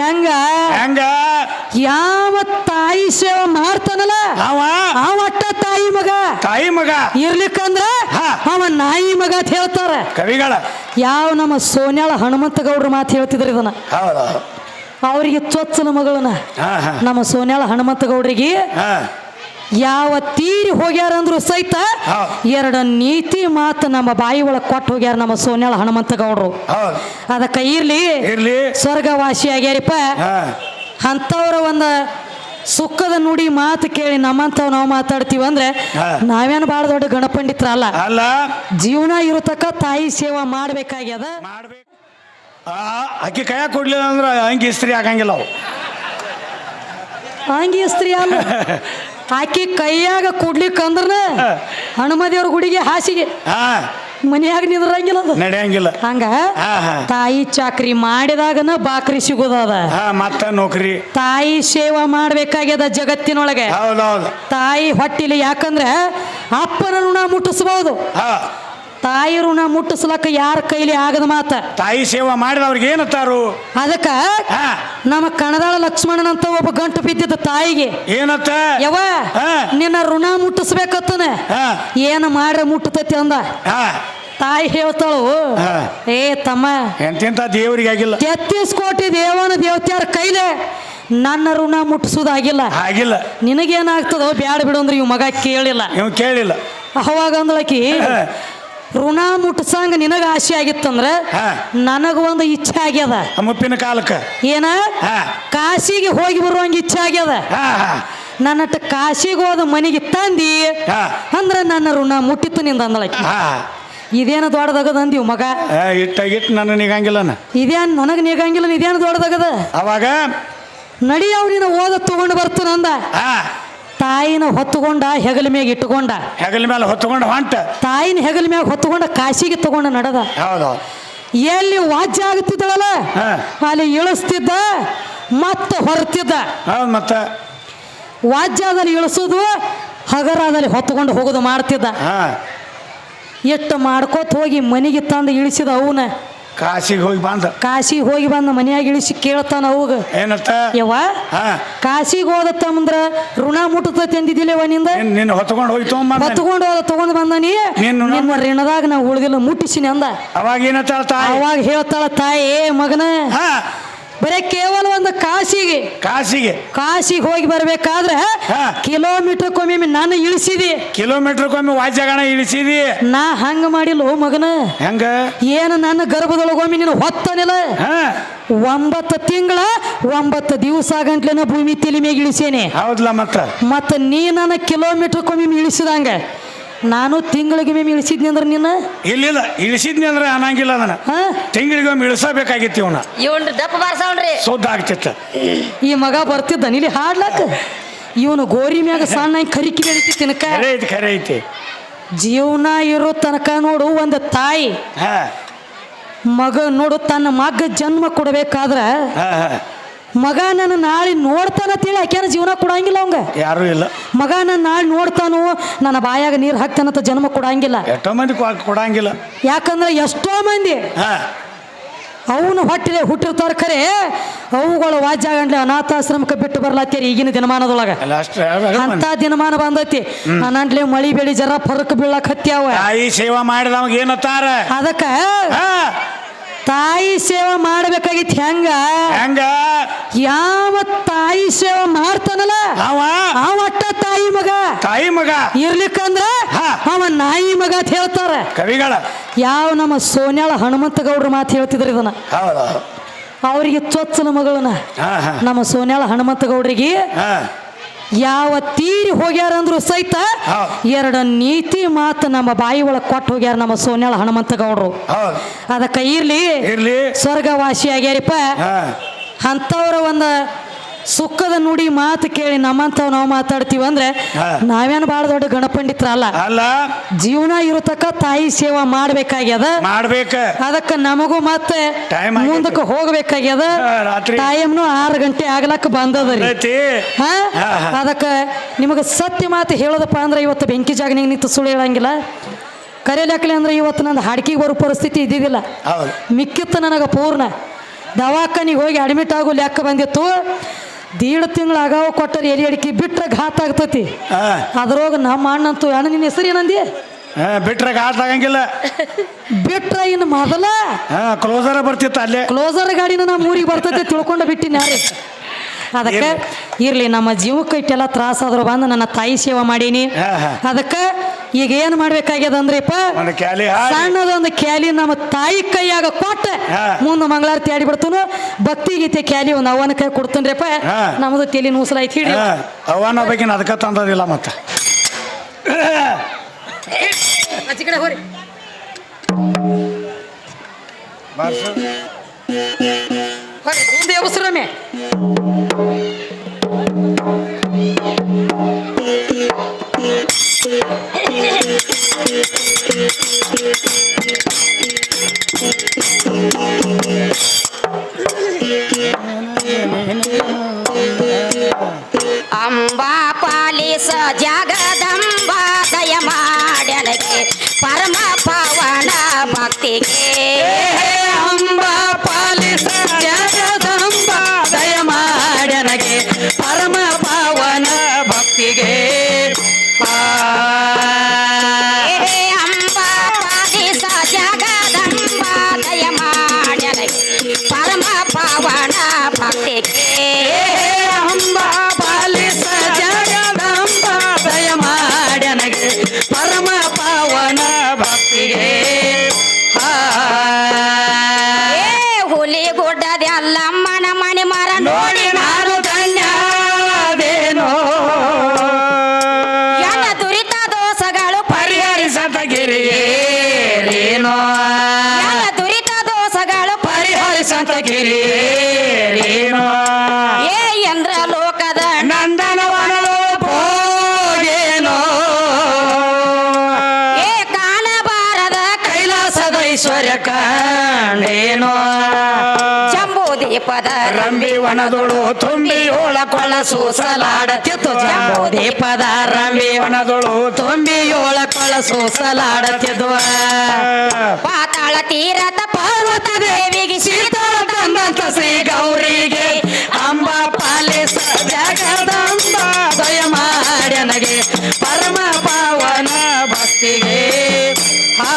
ಹೆಂಗ? ಹೆಂಗ? ಯಾವ ತಾಯಿ ಸೇವೆ ಮಾಡ್ತಾನಲ್ಲ? ಅವ? ಅವ ಅಟ್ಟ ತಾಯಿ ಮಗ. ತಾಯಿ ಮಗ. ಇರ್ಲಿಕ್ಕಂದ್ರ. ಅವ ನಾಯಿ ಮಗ ಅಂತ ಹೇಳ್ತಾರ. ಕವಿಗಳ. ಯಾವ ನಮ್ಮ ಸೋನ್ಯಾಳ ಹನುಮಂತ ಗೌಡ್ರ ಮಾತು ಹೇಳ್ತಿದ್ರು ಇದನ್ನ? ಅವರಿಗೆ ಚೊಚ್ಚಲ ಮಗಳನ್ನ. ನಮ್ಮ ಸೋನ್ಯಾಳ ಹನುಮಂತ ಗೌಡ್ರಿಗೆ ಹಾ. ಯಾವ ತೀರಿ ಹೋಗ್ಯಾರ ಅಂದ್ರು ಸಹಿತ. ಎರಡು ನೀತಿ ಮಾತು ನಮ್ಮ ಬಾಯಿ ಒಳಗೆ ಕೊಟ್ಟು ಹೋಗ್ಯಾರ ನಮ್ಮ ಸೋನ್ಯಾಳ ಹನುಮಂತ ಗೌಡ್ರು ಅದಕ್ಕೆ ಇರ್ಲಿ. ಇರ್ಲಿ. ಸ್ವರ್ಗವಾಸಿ ಆಗ್ಯಾರಿಪ್ಪ. ಅಂತವ್ರ ಅಂಥವ್ರ ಒಂದು ಸುಖದ ನುಡಿ ಮಾತು ಕೇಳಿ ನಮ್ಮಂತ ನಾವು ಮಾತಾಡ್ತೀವಿ ಅಂದ್ರೆ. ನಾವೇನು ಭಾಳ ದೊಡ್ಡ ಗಣಪಂಡಿತ್ರ ಅಲ್ಲ. ಅಲ್ಲ. ಜೀವನ ಇರತಕ್ಕ ತಾಯಿ ಸೇವಾ ಮಾಡ್ಬೇಕಾಗ್ಯದ. ಮಾಡ್ಬೇಕು. ಅಕ್ಕಿ ಕೈಯಾಗ ಕೊಡ್ಲಿಲ್ಲ ಅಂದ್ರೆ ಅಂಗಿ ಇಸ್ತ್ರಿ ಆಗಂಗಿಲ್ಲ ಅವು. ಅಂಗಿ ಸ್ತ್ರೀ ಅಲ್ಲ ಆಕಿ ಕೈಯಾಗ ಕೊಡ್ಲಿಕ್ಕಂದ್ರ ಹನುಮದೇವ್ರ ಗುಡಿಗೆ ಹಾಸಿಗೆ. ಮನೆಯಾಗ ಮನ್ಯಾಗ ನಿಂದ್ರಂಗಿಲ್ಲ ಅದು. ನಡೆಯಂಗಿಲ್ಲ. ಹಂಗ? ತಾಯಿ ಚಾಕ್ರಿ ಮಾಡಿದಾಗನ ಬಾಕ್ರಿ ಸಿಗೋದದ. ಹಾ ಮತ್ತ ನೌಕರಿ. ತಾಯಿ ಸೇವಾ ಮಾಡ್ಬೇಕಾಗ್ಯದ ಜಗತ್ತಿನೊಳಗೆ. ತಾಯಿ ಹೊಟ್ಟಿಲಿ ಯಾಕಂದ್ರೆ ಅಪ್ಪನ ಋಣ ಮುಟ್ಟಿಸಬಹುದು ಹಾ. ತಾಯಿ ಋಣ ಮುಟ್ಟಿಸ್ಲಕ್ಕ ಯಾರ ಕೈಲಿ ಆಗದ ಮಾತ? ತಾಯಿ ಸೇವಾ ಮಾಡಿದವ್ರಿಗೆ ಏನತ್ತಾರು ಅದಕ್ಕ ನಮ್ಮ ಕಣದಾಳ ಲಕ್ಷ್ಮಣನಂತ ಒಬ್ಬ ಗಂಟು ಬಿದ್ದಿದ್ದ ತಾಯಿಗೆ ಏನತ್ತ? ಯವ ಹಾ. ನಿನ್ನ ಋಣ ಮುಟ್ಟಿಸ್ಬೇಕತ್ತನ? ಏನ ಏನು ಮಾಡ್ರೆ ಮುಟ್ಟತೈತಿ ಅಂದ? ತಾಯಿ ಹೇಳ್ತಾಳು. ಏ ತಮ್ಮ ಎಂತೆಂತ ದೇವರಿಗೆ ಆಗಿಲ್ಲ. ತೆತ್ತೀಸ್ ಕೋಟಿ ದೇವನ ದೇವತೆಯರ ಕೈಲೆ ನನ್ನ ಋಣ ಮುಟ್ಟಿಸೋದಾಗಿಲ್ಲ ಆಗಿಲ್ಲ. ನಿನಗೇನಾಗ್ತದೋ ಬ್ಯಾಡ ಬಿಡು ಅಂದ್ರೆ ಇವ್ ಮಗ ಕೇಳಿಲ್ಲ. ಇವ್ ಕೇಳಿಲ್ಲ. ಅವಾಗ ಅಂದಳಕಿ. ಋಣ ಮುಟ್ಸಂಗ ನಿನಗ ಆಸೆ ಆಗಿತ್ತಂದ್ರೆ. ನನಗ ಒಂದು ಇಚ್ಛೆ ಆಗ್ಯದ. ಮುಪ್ಪಿನ ಕಾಲಕ್ಕ. ಏನ? ಕಾಶಿಗೆ ಹೋಗಿ ಬರುವಂಗ ಇಚ್ಛೆ ಆಗ್ಯದ. ನನ್ನ ಕಾಶಿಗೆ ಹೋದ ಮನೆಗೆ ತಂದಿ. ಅಂದ್ರ ನನ್ನ ಋಣ ಮುಟ್ಟಿತ್ತು ನಿಂದ ಅಂದಳಕಿ ಹಾ. ಇದೇನು ದೊಡ್ಡದಾಗದ ಅಂದಿವ್ ಮಗ? ಇಟ್ಟಾಗಿಟ್ಟು ಇಟ್ಟ ಇಟ್ಟು ನನ್ನ ನಿಗಂಗಿಲ್ಲನ. ಇದೇನ್ ನನಗ ನೀಗಂಗಿಲ್ಲ ಇದೇನು ದೊಡ್ಡದಾಗದ? ಅವಾಗ ನಡಿ ಅವ್ರಿನ ಓದ ತಗೊಂಡು ಬರ್ತು ನಂದ ಹಾ. ತಾಯಿನ ಹೊತ್ತುಕೊಂಡ ಹೆಗಲ ಮ್ಯಾಗ ಇಟ್ಟುಕೊಂಡ. ಹೆಗಲ ಮೇಲೆ ಹೊತ್ತುಕೊಂಡ ಹೊಂಟ. ತಾಯಿನ ಹೆಗಲ ಮ್ಯಾಗ ಹೊತ್ತುಕೊಂಡ ಕಾಶಿಗೆ ತಗೊಂಡ ನಡೆದ. ಹೌದು. ಎಲ್ಲಿ ವಾಜ್ಯ ಆಗುತ್ತಿದ್ದಳಲ್ಲ? ಹಾ. ಅಲ್ಲಿ ಇಳಿಸ್ತಿದ್ದ ಮತ್ತೆ ಹೊರತಿದ್ದ. ಹೌದು ಮತ್ತ. ವಾಜ್ಯದಲ್ಲಿ ಇಳಿಸೋದು ಹಗರದಲ್ಲಿ ಹೊತ್ತುಕೊಂಡು ಹೋಗೋದು ಮಾಡ್ತಿದ್ದ. ಹಾ. ಎಷ್ಟು ಮಾಡ್ಕೋತ ಹೋಗಿ ಮನೆಗೆ ತಂದು ಇಳಿಸಿದ ಅವನ. ಕಾಶಿಗೆ ಹೋಗಿ ಬಂದ. ಕಾಶಿಗೆ ಹೋಗಿ ಬಂದ ಮನೆಯಾಗ ಇಳಿಸಿ ಕೇಳ್ತಾನ ಅವಾಗ. ಏನತ್ತ? ಯವ್ವ ಹಾ. ಕಾಶಿಗೆ ಹೋದ ತಮ್ಮಂದ್ರ ಋಣ ಮುಟ್ಟತೈತಿ ಅಂದಿದ್ದಿಲ್ಲ ನಿಂದ? ನಿನ್ನ ಹೊತ್ಕೊಂಡು ಹೋಗಿ ತಗೊಂಡ್ ಹೊತ್ಕೊಂಡು ಹೋದ ತಗೊಂಡ್ ಬಂದನಿ ನೀ? ಋಣ- ನಿಮ್ಮ ಋಣದಾಗ ನಾ ಉಳಿದಿಲ್ಲ ಮುಟ್ಟಿಸಿನಿ ಅಂದ. ಅವಾಗ ಏನತ್ತಾಳ ತಾಯಿ? ಅವಾಗ ಹೇಳ್ತಾಳ ತಾಯಿ ಮಗನ ಹಾ. ಬರೇ ಕೇವಲ ಒಂದು ಕಾಶಿಗೆ ಕಾಶಿಗೆ ಕಾಶಿಗೆ ಹೋಗಿ ಬರ್ಬೇಕಾದ್ರೆ ಹಾ. ಕಿಲೋಮೀಟರ್ ಕೊಮ್ಮೆ ನಾನು ಇಳಿಸಿದಿ. ಕಿಲೋಮೀಟರ್ಗೊಮ್ಮೆ ವಾಜ್ಯಗಣ ಇಳಿಸಿದಿ? ನಾ ಹಂಗ ಮಾಡಿಲ್ಲ ಓ ಮಗನ. ಹೆಂಗ? ಏನು ನನ್ನ ಗರ್ಭದೊಳಗೊಮ್ಮೆ ನೀನು ಹೊತ್ತನಿಲ್ಲ? ಹಾ. ಒಂಬತ್ತು ತಿಂಗಳ ಒಂಬತ್ತು ದಿವಸ ಗಂಟ್ಲೆನ ಭೂಮಿ ತಲೆ ಮ್ಯಾಗ ಇಳಿಸೇನೆ. ಹೌದ್ಲ ಮತ್ತ. ಮತ್ತ ನೀ ನನ್ನ ಕಿಲೋಮೀಟರ್ ಕೊಮ್ಮೆ ಇಳಿಸಿದಂಗ ನಾನು ತಿಂಗಳಿಗೆ ಮೇಮ್ ಇಳಿಸಿದ್ನಿ ಅಂದ್ರೆ ನಿನ್ನ? ಇಲ್ಲಿಲ್ಲ ಇಳಿಸಿದ್ನಿ ಅಂದ್ರೆ ಅನ್ನಂಗಿಲ್ಲ ಅದನ್ನ. ತಿಂಗಳಿಗೆ ಒಮ್ಮೆ ಇಳಿಸಬೇಕಾಗಿತ್ತು ಇವನ ಇವನ್ ದಪ್ಪ ಬಾರ್ಸವನ್ರಿ. ಸುದ್ದ ಆಗ್ತಿತ್ತ. ಈ ಮಗ ಬರ್ತಿದ್ದ ಇಲ್ಲಿ ಹಾಡ್ಲಕ್ಕ? ಇವನು ಗೋರಿ ಮ್ಯಾಗ ಸಣ್ಣ ಕರಿಕಿ ಬೆಳಿತಿ ತಿನ್ಕ? ಖರೆ ಐತಿ ಖರೆ ಐತಿ. ಜೀವನ ಇರೋ ತನಕ ನೋಡು ಒಂದು ತಾಯಿ. ಹಾ. ಮಗ ನೋಡು ತನ್ನ ಮಗ ಜನ್ಮ ಕೊಡಬೇಕಾದ್ರ ಹಾ ಹಾ. ಮಗ ನನ್ನ ನಾಳೆ ನೋಡ್ತಾನ ತಿಳಿ ಯಾಕೆ ಜೀವನ ಕೊಡಂಗಿಲ್ಲ ಅವಂಗ. ಯಾರು ಇಲ್ಲ. ಮಗ ನನ್ನ ನಾಳೆ ನೋಡ್ತಾನು ನನ್ನ ಬಾಯಾಗ ನೀರು ಹಾಕ್ತಾನಂತ ಜನ್ಮ ಕೊಡಂಗಿಲ್ಲ. ಎಷ್ಟೋ ಮಂದಿ ಕೊ- ಕೊಡಂಗಿಲ್ಲ. ಯಾಕಂದ್ರೆ ಎಷ್ಟೋ ಮಂದಿ ಹಾ. ಅವನು ಹೊಟ್ಟಿಲೆ ಹುಟ್ಟಿರ್ತಾರ ಖರೆ. ಅವುಗಳು ವಾಜ್ಯಾಗಂಡ್ಲೆ ಅನಾಥಾಶ್ರಮಕ್ಕೆ ಬಿಟ್ಟು ಬರ್ಲಾತ್ತೀರಿ ಈಗಿನ ದಿನಮಾನದೊಳಗ. ಅಷ್ಟು ಅಂತ ದಿನಮಾನ ಬಂದೈತಿ. ಅನಂಟ್ಲೆ ಮಳಿ ಬೆಳಿ ಜರ ಫರಕ್ ಬೀಳಕ್ ಹತ್ಯಾವ. ತಾಯಿ ಸೇವಾ ಮಾಡಿದವಾಗ ಏನತ್ತಾರ ಅದಕ್ಕ ಹಾ. ತಾಯಿ ಸೇವೆ ಮಾಡಬೇಕಾಗಿತ್ತು ಹೆಂಗ? ಹೆಂಗ? ಯಾವ ತಾಯಿ ಸೇವೆ ಮಾಡ್ತಾನಲ್ಲ? ಅವ? ಅವ ಅಟ್ಟ ತಾಯಿ ಮಗ. ತಾಯಿ ಮಗ. ಇರ್ಲಿಕ್ಕಂದ್ರ. ಅವ ನಾಯಿ ಮಗ ಅಂತ ಹೇಳ್ತಾರ. ಕವಿಗಳ. ಯಾವ ನಮ್ಮ ಸೋನ್ಯಾಳ ಹನುಮಂತ ಗೌಡ್ರ ಮಾತು ಹೇಳ್ತಿದ್ರು ಇದನ್ನ? ಅವರಿಗೆ ಚೊಚ್ಚಲ ಮಗಳನ್ನ. ನಮ್ಮ ಸೋನ್ಯಾಳ ಹನುಮಂತ ಗೌಡ್ರಿಗೆ ಹಾ. ಯಾವ ತೀರಿ ಹೋಗ್ಯಾರ ಅಂದ್ರು ಸಹಿತ. ಎರಡು ನೀತಿ ಮಾತು ನಮ್ಮ ಬಾಯಿ ಒಳಗೆ ಕೊಟ್ಟು ಹೋಗ್ಯಾರ ನಮ್ಮ ಸೋನ್ಯಾಳ ಹನುಮಂತ ಗೌಡ್ರು ಅದಕ್ಕೆ ಇರ್ಲಿ ಸ್ವರ್ಗವಾಸಿ ಆಗ್ಯಾರಿಪ್ಪ ಅಂತವ್ರ ಅಂಥವ್ರ ಒಂದು ಸುಖದ ನುಡಿ ಮಾತು ಕೇಳಿ ನಮ್ಮಂತ ನಾವು ಮಾತಾಡ್ತೀವಿ ಅಂದ್ರೆ. ನಾವೇನು ಬಹಳ ದೊಡ್ಡ ಗಣಪಂಡಿತ್ರಲ್ಲ ಅಲ್ಲ? ಜೀವನ ಇರತಕ್ಕ ತಾಯಿ ಸೇವಾ ಮಾಡ್ಬೇಕಾಗ್ಯದ? ಮಾಡ್ಬೇಕ. ಅದಕ್ಕೆ ನಮಗೂ ಮತ್ತೆ Time ಆಗೈತಿ. ಮುಂದಕ್ಕೆ ಹೋಗ್ಬೇಕಾಗ್ಯದ? ಹಾ, ರಾತ್ರಿ. ಟೈಮ್ನು ಆರು ಗಂಟೆ ಆಗ್ಲಕ್ಕ ಬಂದದ ರೀ ಐತಿ ಹಾ? ಹಾ, ಹಾ. ಅದಕ್ಕೆ ನಿಮಗೆ ಸತ್ಯ ಮಾತು ಹೇಳೋದಪ್ಪ ಅಂದ್ರೆ ಇವತ್ತು ಬೆಂಕಿ ಜಾಗನಿಗೆ ನಿಂತು ಸುಳ್ಳು ಹೇಳಂಗಿಲ್ಲ. ಕರೆಯಲಾಕಲಿ ಅಂದ್ರೆ ಇವತ್ತು ನಂದು ಹಾಡ್ಕಿಗೆ ಬರೋ ಪರಿಸ್ಥಿತಿ ಇದ್ದಿದ್ದಿಲ್ಲ ಹೌದು. ಮಿಕ್ಕಿತ್ತು ನನಗೆ ಪೂರ್ಣ. ದವಾಖಾನಿಗೆ ಹೋಗಿ ಅಡ್ಮಿಟ್ ಆಗೋ ಲೆಕ್ಕ ಬಂದಿತ್ತು. ದೀಡ್ ತಿಂಗಳ ಆಗಾವ ಕೊಟ್ಟರೆ ಎಲೆ ಅಡಿಕೆ ಬಿಟ್ರೆ ಘಾತ ಆಗ್ತತಿ. ಅದ್ರೋಗ ಅದ್ರೊಳಗ ನಮ್ಮ ಅಣ್ಣಂತೂ ಅಣ್ಣ ನಿನ್ನ ಹೆಸರು ಏನಂದಿ? ಹಾ, ಬಿಟ್ರೆ ಘಾತ ಆಗಂಗಿಲ್ಲ. ಬಿಟ್ರ ಇನ್ನು ಮೊದಲ ಕ್ಲೋಸರ್ ಕ್ಲೋಸರ ಬರ್ತಿತ್ತು ಅಲ್ಲೇ. ಕ್ಲೋಸರ್ ಗಾಡಿನ ನಮ್ಮ ಊರಿಗೆ ಬರ್ತೈತೆ ತಿಳ್ಕೊಂಡು ಬಿಟ್ಟಿನ ಯಾರು? ಅದಕ್ಕೆ ಇರ್ಲಿ ನಮ್ಮ ಜೀವಕ್ಕೆ ಇಟ್ಟೆಲ್ಲ ತ್ರಾಸ ಆದ್ರೂ ಬಂದು ನನ್ನ ತಾಯಿ ಸೇವೆ ಮಾಡೀನಿ. ಅದಕ್ಕೆ ಈಗ ಏನು ಮಾಡ್ಬೇಕಾಗ್ಯದ ಅಂದ್ರಿಪ್ಪ? ಒಂದು ಕ್ಯಾಲಿ ಹಾಡಿ ಸಣ್ಣದೊಂದು ಕ್ಯಾಲಿ ನಮ್ಮ ತಾಯಿ ಕೈಯಾಗ ಕೊಟ್ಟ. ಮುಂದೆ ಮಂಗಳಾರತಿ ಆಡಿ ಬಿಡ್ತಾನು. ಭಕ್ತಿ ಗೀತೆ ಕ್ಯಾಲಿ ಒಂದು ಅವನ ಕೈ ಕೊಡ್ತನ್ರಿಪ್ಪ. ನಮ್ದು ತೆಲಿ ನೂಸಲಾಯ್ತು ಹಿಡಿ ಹಾ. ಅವನ ಬಗ್ಗೆ ಅದಕ್ಕೆ ತಂದದಿಲ್ಲ ಮತ್ತೆ. ಹೋರಿ. ಹೋರಿ ಮುಂದೆ ಅವಸರಮೆ ಅಂಬಾ ಪಾಲಿಸ ಜಗದಂಬ ದಯ ಮಾಡನಗೆ Yeah. ರಂಬಿ ತುಂಬಿ ತುಂಬಿ ಕೊಳ ಸೂಸಲಾಡತಿತ್ತು. ಜಂಬೋ ದೀಪದ ರಂಬಿ ಒಣದೊಳು ತುಂಬಿ ಏಳ ಕೊಳ ಸೂಸಲಾಡತಿದ್ವ. ಪಾತಾಳ ತೀರದ ಪಾರ್ವತ ದೇವಿಗೆ ಶೀತಳ ತಂದಂತ ಶ್ರೀ ಗೌರಿಗೆ ಅಂಬ ಪಾಲಿಸ ಜಗದಂಬ ದಯ ಮಾಡ್ಯನಗೆ ಪರಮ ಪಾವನ ಭಕ್ತಿಗೆ. ಆ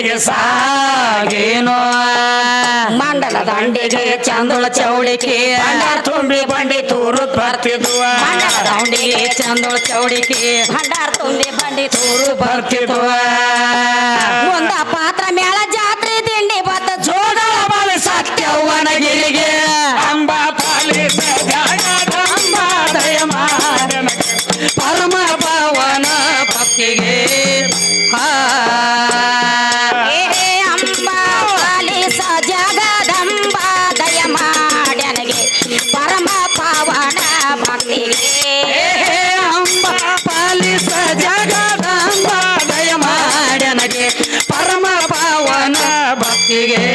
ಬಾವಿಗೆ ಸಾಗೇನೋ. ಮಂಡಲ ದಂಡಿಗೆ ಚಂದಳ ಚೌಡಿಕೆ. ತುಂಬಿ ಬಂಡಿ ತೂರು ಬರ್ತಿದ್ವ ಮಂಡಲ ದಂಡಿಗೆ ಚಂದಳ ಚೌಡಿಕೆ. ಭಂಡಾರ ತುಂಬಿ ಬಂಡಿ ತೂರು ಬರ್ತಿದ್ವ ಒಂದ ಭಕ್ತಿಗೆ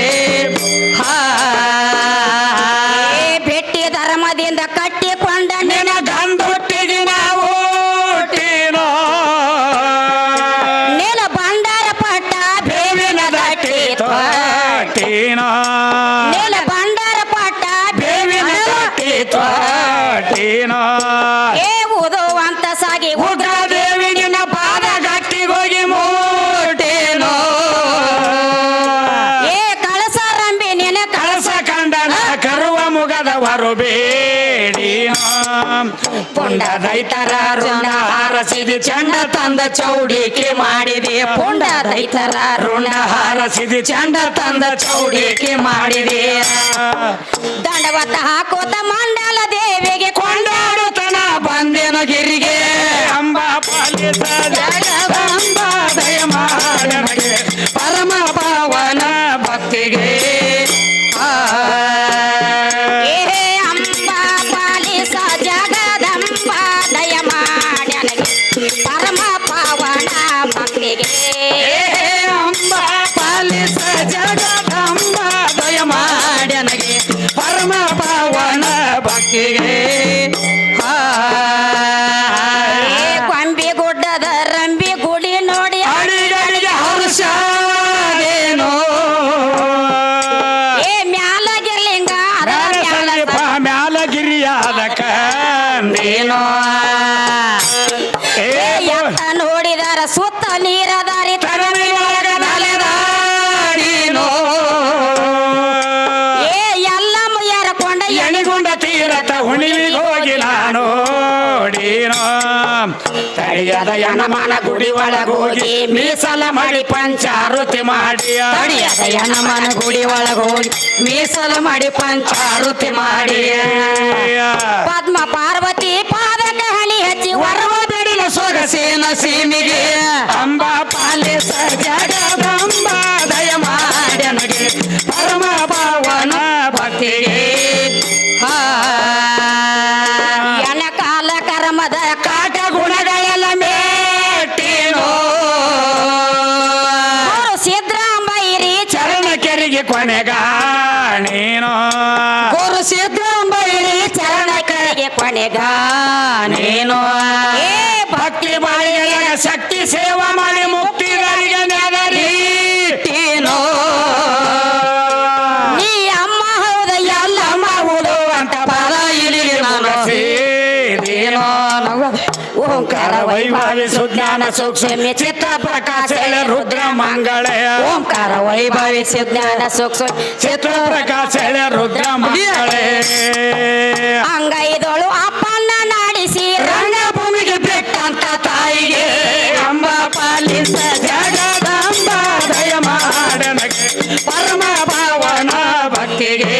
ಪುಂಡ ರೈತರ ಋಣ ಹಾರಸಿದಿ ಚಂಡ ತಂದ ಚೌಡಿಕೆ ಮಾಡಿದೆ. ಪುಂಡ ರೈತರ ಋಣ ಹಾರಸಿದಿ ಚಂಡ ತಂದ ಚೌಡಿಕೆ ಮಾಡಿದೆ. ದಂಡವತ ಹಾಕೋತ ಮಂಡಲ ದೇವಿಗೆ ಕೊಂಡಾಡುತ್ತನ ಬಂದೇನು ಗಿರಿಗೆ. ಅಂಬಾ ಪಾಲಿಸ ಅಂಬ ಪಾಲಿಸ ಜಗದಂಬ ದಯ ಮಾಡನಗೆ ಪರಮ ಪಾವನ ಭಕ್ತಿಗೆ. ಆ. ಏ ಕೊಂಬಿ ಗುಡ್ಡದ ರಂಬಿ ಗುಡಿ ನೋಡಿ ಅಡಿಗಡಿಗೆ ಹರ್ಷದೇನೋ ಏ ಮ್ಯಾಲಗಿರ್ಲಿಂಗ ಮ್ಯಾಲಗಿರಿಯಾದ ಕಂದೇನೋ ಸುತ್ತ ನೀರದಾರಿ ಏ ಎಲ್ಲ ಮುಯ್ಯರ ಕೊಂಡ ಎಣಿಗೊಂಡ ತೀರತ ಹುಣಿಲಿಗೆ ಹೋಗಿ ನಾನು. ತಡಿಯದ ಯನಮನ ಗುಡಿ ಒಳಗೋಗಿ ಮೀಸಲ ಮಾಡಿ ಪಂಚಾರುತಿ ಮಾಡಿ ತಡಿಯದ ಯನಮನ ಗುಡಿ ಒಳಗೋಗಿ ಮೀಸಲ ಮಾಡಿ ಪಂಚಾರುತಿ ಮಾಡಿ ಪದ್ಮ ಪಾರ್ವತಿ ಸೊಗಸಿನ ಸೀಮಿಗೆ. ಪಾಲೆ ಪಾಲಿಸ ಬಂಬಾ ದಯ ಮಾಡ್ಯನಗೆ ಪರಮ ಭಾವನ ಭಕ್ತಿಗೆ. ಎನ ಕಾಲ ಕರ್ಮದ ಕಾಟ ಗುಣಗಳೆಲ್ಲ ಮೇಟಿನೋ. ಸಿದ್ರಾಂಬೈರಿ ಚರಣ ಕೆರಿಗೆ ಕೊನೆಗಾಣೇನೋ ಗುರು ಸಿದ್ಧಂಬೈರಿ ಚರಣ ಕಡೆಗೆ ಕೊನೆಗ ನೀನು. ವೈಭವಿ ಸುಜ್ಞಾನ ಸೂಕ್ಷ್ಮ ಚಿತ್ತ ಪ್ರಕಾಶ ರುದ್ರ ಮಂಗಳ ಓಂಕಾರ ವೈಭವಿ ಜ್ಞಾನ ಸೂಕ್ಷ್ಮ ಚಿತ್ರ ಪ್ರಕಾಶ ರುದ್ರ ಮಂಗಳ ಅಂಗೈದಳು ಅಪ್ಪನ ನಾಡಿಸಿ ರಂಗಭೂಮಿಗೆ ಬಿಟ್ಟಂತ ತಾಯಿಗೆ. ಅಂಬ ಪಾಲಿಸ ಜಗದಂಬ ದಯ ಮಾಡನಗೆ ಪರಮ ಭಾವನ ಭಕ್ತಿಗೆ.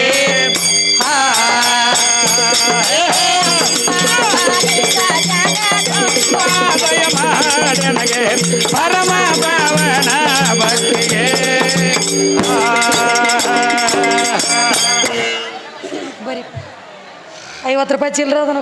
ಐವತ್ತು ರೂಪಾಯಿ ಅದನ್ನ